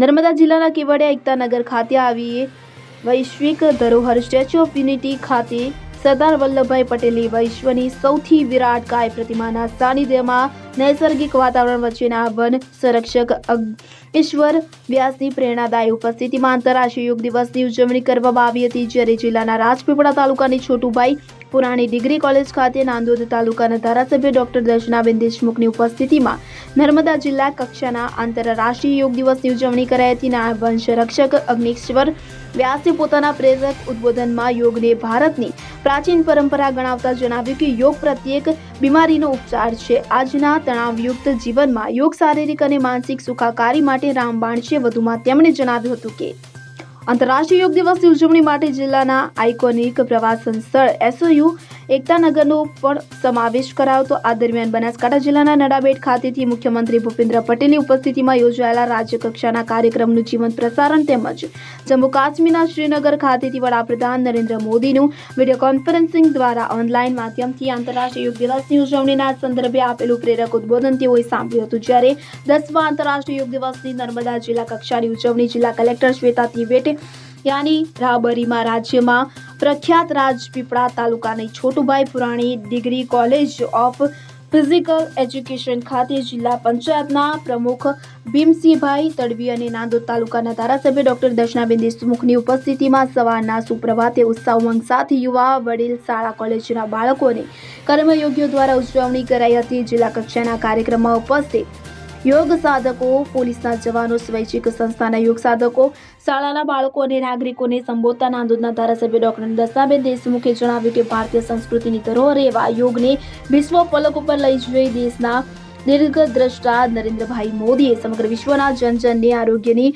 નર્મદા જિલ્લાના કેવડિયા એકતાનગર ખાતે આવી વૈશ્વિક ધરોહર સ્ટેચ્યુ ઓફ યુનિટી ખાતે સરદાર વલ્લભભાઈ પટેલની વિશ્વની સૌથી વિરાટ ગાય પ્રતિમાના સાનિધ્યમાં નૈસર્ગિક વાતાવરણ વચ્ચેના વન સંરક્ષક ઈશ્વર વ્યાસની પ્રેરણાદાયી ઉપસ્થિતિમાં આંતરરાષ્ટ્રીય યોગ દિવસની ઉજવણી કરવામાં આવી હતી. જ્યારે જિલ્લાના રાજપીપળા તાલુકાની છોટુભાઈ પુરાણી ડિગ્રી કોલેજ ખાતે નાંદોદ તાલુકાના ધારાસભ્ય ડોક્ટર દર્શનાબેન દેશમુખની ઉપસ્થિતિમાં નર્મદા જિલ્લા કક્ષાના આંતરરાષ્ટ્રીય યોગ દિવસની ઉજવણી કરાઈ હતી નાયબ વંશ રક્ષક અગ્નિશ્વર વ્યાસે પોતાના પ્રેરક ઉદ્બોધનમાં યોગને ભારતની પ્રાચીન પરંપરા ગણાવતા જણાવ્યું કે યોગ પ્રત્યેક બીમારીનો ઉપચાર છે. આજના તણાવયુક્ત જીવનમાં યોગ શારીરિક અને માનસિક સુખાકારી માટે રામબાણ છે. વધુમાં તેમણે જણાવ્યું હતું કે આંતરરાષ્ટ્રીય યોગ દિવસની ઉજવણી માટે જિલ્લાના આઇકોનિક પ્રવાસન સ્થળ એસઓયુ એકતાનગરનો પણ સમાવેશ કરાયો તો આ દરમિયાન બનાસકાંઠા જિલ્લાના નડાબેટ ખાતેથી મુખ્યમંત્રી ભૂપેન્દ્ર પટેલની ઉપસ્થિતિમાં યોજાયેલા રાજ્યકક્ષાના કાર્યક્રમનું જીવંત પ્રસારણ તેમજ જમ્મુ કાશ્મીરના શ્રીનગર ખાતેથી વડાપ્રધાન નરેન્દ્ર મોદીનું વીડિયો કોન્ફરન્સિંગ દ્વારા ઓનલાઈન માધ્યમથી આંતરરાષ્ટ્રીય યોગ દિવસની ઉજવણીના સંદર્ભે આપેલું પ્રેરક ઉદ્બોધન તેઓએ સાંભળ્યું હતું. જ્યારે દસમા આંતરરાષ્ટ્રીય યોગ દિવસની નર્મદા જિલ્લા કક્ષાની ઉજવણી જિલ્લા કલેક્ટર શ્વેતા તિવેટે યાની રાહબરીમાં રાજ્યમાં પ્રખ્યાત રાજપીપળા તાલુકાની Chhotubhai Purani degree college of physical education ખાતે જિલ્લા પંચાયતના પ્રમુખ ભીમસિંહભાઈ તડવી અને નાંદોદ તાલુકાના ધારાસભ્ય ડોક્ટર દર્શનાબેન દેશમુખની ઉપસ્થિતિમાં સવારના સુપ્રભાતે ઉત્સાહ ઉમંગ સાથે યુવા વડીલ શાળા કોલેજના બાળકોને કર્મયોગીઓ દ્વારા ઉજવણી કરાઈ હતી. જિલ્લા કક્ષાના કાર્યક્રમમાં ઉપસ્થિત યોગ સાધકો, પોલીસના જવાનો, સ્વૈચ્છિક સંસ્થાના યોગ સાધકો, શાળાના બાળકો અને નાગરિકોને સંબોધતા નાંદોદના ધારાસભ્ય ડોક્ટર દર્શનાબેન દેશમુખે જણાવ્યું કે ભારતીય સંસ્કૃતિની ધરોહર એવા યોગને વિશ્વ પલક ઉપર લઈ જઈ દેશના દીર્ઘદ્રષ્ટા નરેન્દ્રભાઈ મોદીએ સમગ્ર વિશ્વના જનજનને આરોગ્યની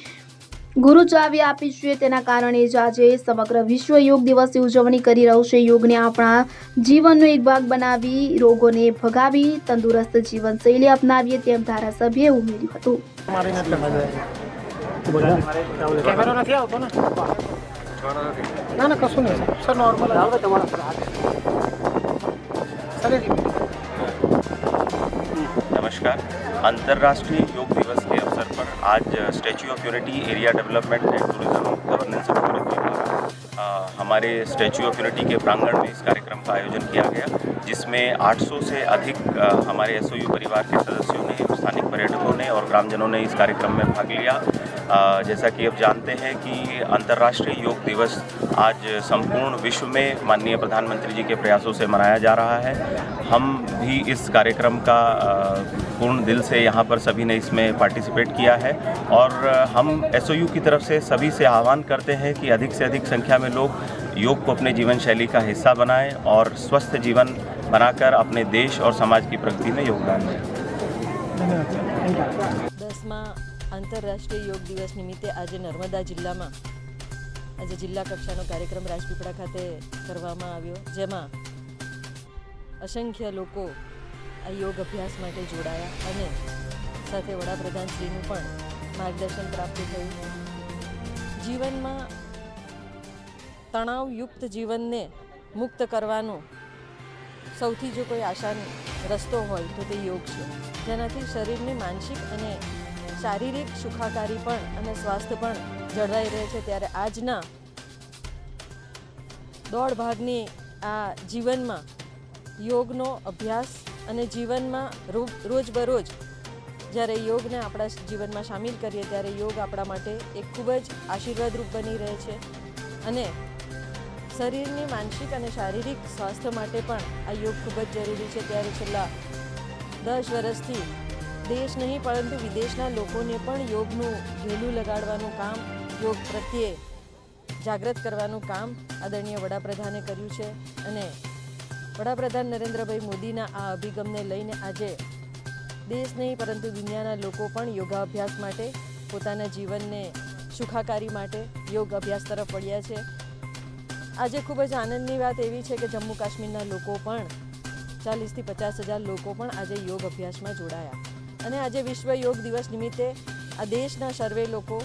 ગુરુ ચાવી આપી તેના કારણે જ આજે સમગ્ર વિશ્વ યોગ દિવસની ઉજવણી કરી રહ્યું છે. યોગને આપણા જીવનનો એક ભાગ બનાવી રોગોને ભગાવી તંદુરસ્ત જીવન શૈલી અપનાવીએ તેમ ધારાસભ્યએ ઉમેર્યું હતું. નમસ્કાર. આંતરરાષ્ટ્રીય યોગ દિવસ अवसर पर आज Statue of Unity Area Development and Tourism Governance Authority द्वारा हमारे स्टैचू ऑफ़ यूनिटी के प्रांगण में इस कार्यक्रम का आयोजन किया गया जिसमें 800 से अधिक हमारे एसओयू परिवार के सदस्यों ने स्थानिक पर्यटकों ने और ग्रामजनों ने इस कार्यक्रम में भाग लिया। जैसा कि आप जानते हैं कि अंतर्राष्ट्रीय योग दिवस आज संपूर्ण विश्व में माननीय प्रधानमंत्री जी के प्रयासों से मनाया जा रहा है। हम भी इस कार्यक्रम का अ, पूर्ण दिल से यहाँ पर सभी ने इसमें पार्टिसिपेट किया है और अ, हम एस की तरफ से सभी से आह्वान करते हैं कि अधिक से अधिक संख्या में लोग योग को अपने जीवन शैली का हिस्सा बनाएं और स्वस्थ जीवन बनाकर अपने देश और समाज की प्रगति में योगदान दें ધન્યવાદ દસમા આંતરરાષ્ટ્રીય યોગ દિવસ નિમિત્તે આજે નર્મદા જિલ્લામાં આજે જિલ્લા કક્ષાનો કાર્યક્રમ રાજપીપળા ખાતે કરવામાં આવ્યો જેમાં અસંખ્ય લોકો આ યોગ અભ્યાસ માટે જોડાયા અને સાથે વડાપ્રધાનશ્રીનું પણ માર્ગદર્શન પ્રાપ્ત થયું. જીવનમાં તણાવયુક્ત જીવનને મુક્ત કરવાનો સૌથી જો કોઈ આસાન રસ્તો હોય તો તે યોગ છે. જેનાથી શરીરની માનસિક અને શારીરિક સુખાકારી પણ અને સ્વાસ્થ્ય પણ જળવાઈ રહે છે. ત્યારે આજના દોઢ ભાગની આ જીવનમાં યોગનો અભ્યાસ અને જીવનમાં રોજબરોજ જ્યારે યોગને આપણા જીવનમાં સામેલ કરીએ ત્યારે યોગ આપણા માટે એક ખૂબ જ આશીર્વાદરૂપ બની રહે છે. અને શરીરની માનસિક અને શારીરિક સ્વાસ્થ્ય માટે પણ આ યોગ ખૂબ જ જરૂરી છે. ત્યારે છેલ્લા દસ વર્ષથી દેશ નહીં, પરંતુ વિદેશના લોકોને પણ યોગનું ઘેલું લગાડવાનું કામ, યોગ પ્રત્યે જાગૃત કરવાનું કામ આદરણીય વડાપ્રધાને કર્યું છે. અને વડાપ્રધાન નરેન્દ્રભાઈ મોદીના આ અભિગમને લઈને આજે દેશ નહીં, પરંતુ દુનિયાના લોકો પણ યોગાભ્યાસ માટે, પોતાના જીવનને સુખાકારી માટે યોગ અભ્યાસ તરફ વળ્યા છે. આજે ખૂબ જ આનંદની વાત એવી છે કે જમ્મુ કાશ્મીરના લોકો પણ ચાલીસથી પચાસ હજાર લોકો પણ આજે યોગ અભ્યાસમાં જોડાયા. અને આજે વિશ્વ યોગ દિવસ નિમિત્તે આ દેશના સર્વે લોકો,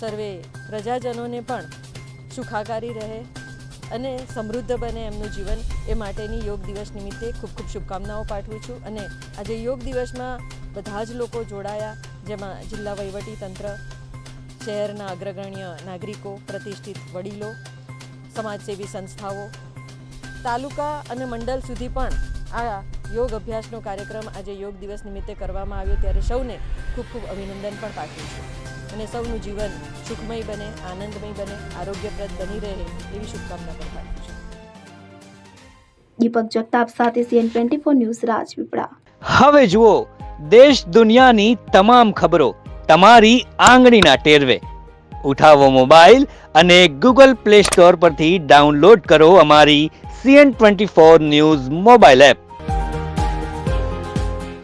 સર્વે પ્રજાજનોને પણ સુખાકારી રહે અને સમૃદ્ધ બને એમનું જીવન. એ માટેની યોગ દિવસ નિમિત્તે ખૂબ ખૂબ શુભકામનાઓ પાઠવું છું. અને આજે યોગ દિવસમાં બધા જ લોકો જોડાયા, જેમાં જિલ્લા વહીવટી તંત્ર, શહેરના અગ્રગણ્ય નાગરિકો, પ્રતિષ્ઠિત વડીલો, સમાજસેવી સંસ્થાઓ, તાલુકા અને મંડળ સુધી પણ આ યોગ અભ્યાસનો કાર્યક્રમ આજે યોગ દિવસ નિમિત્તે કરવામાં આવ્યો. ત્યારે સૌને ખૂબ ખૂબ અભિનંદન પણ પાઠવું છું. અને સૌનું જીવન સુખમય બને આનંદમય બને આરોગ્યપ્રદ બની રહે એવી શુભકામના પણ પાઠવું છું. દીપક જગતાપ સાથે CN twenty four News Rajpipla. હવે જુઓ દેશ દુનિયાની તમામ ખબરો તમારી આંગળીના ટેરવે. ઉઠાવો મોબાઈલ અને ગૂગલ પ્લે સ્ટોર પરથી ડાઉનલોડ કરો અમારી CN twenty four News mobile app.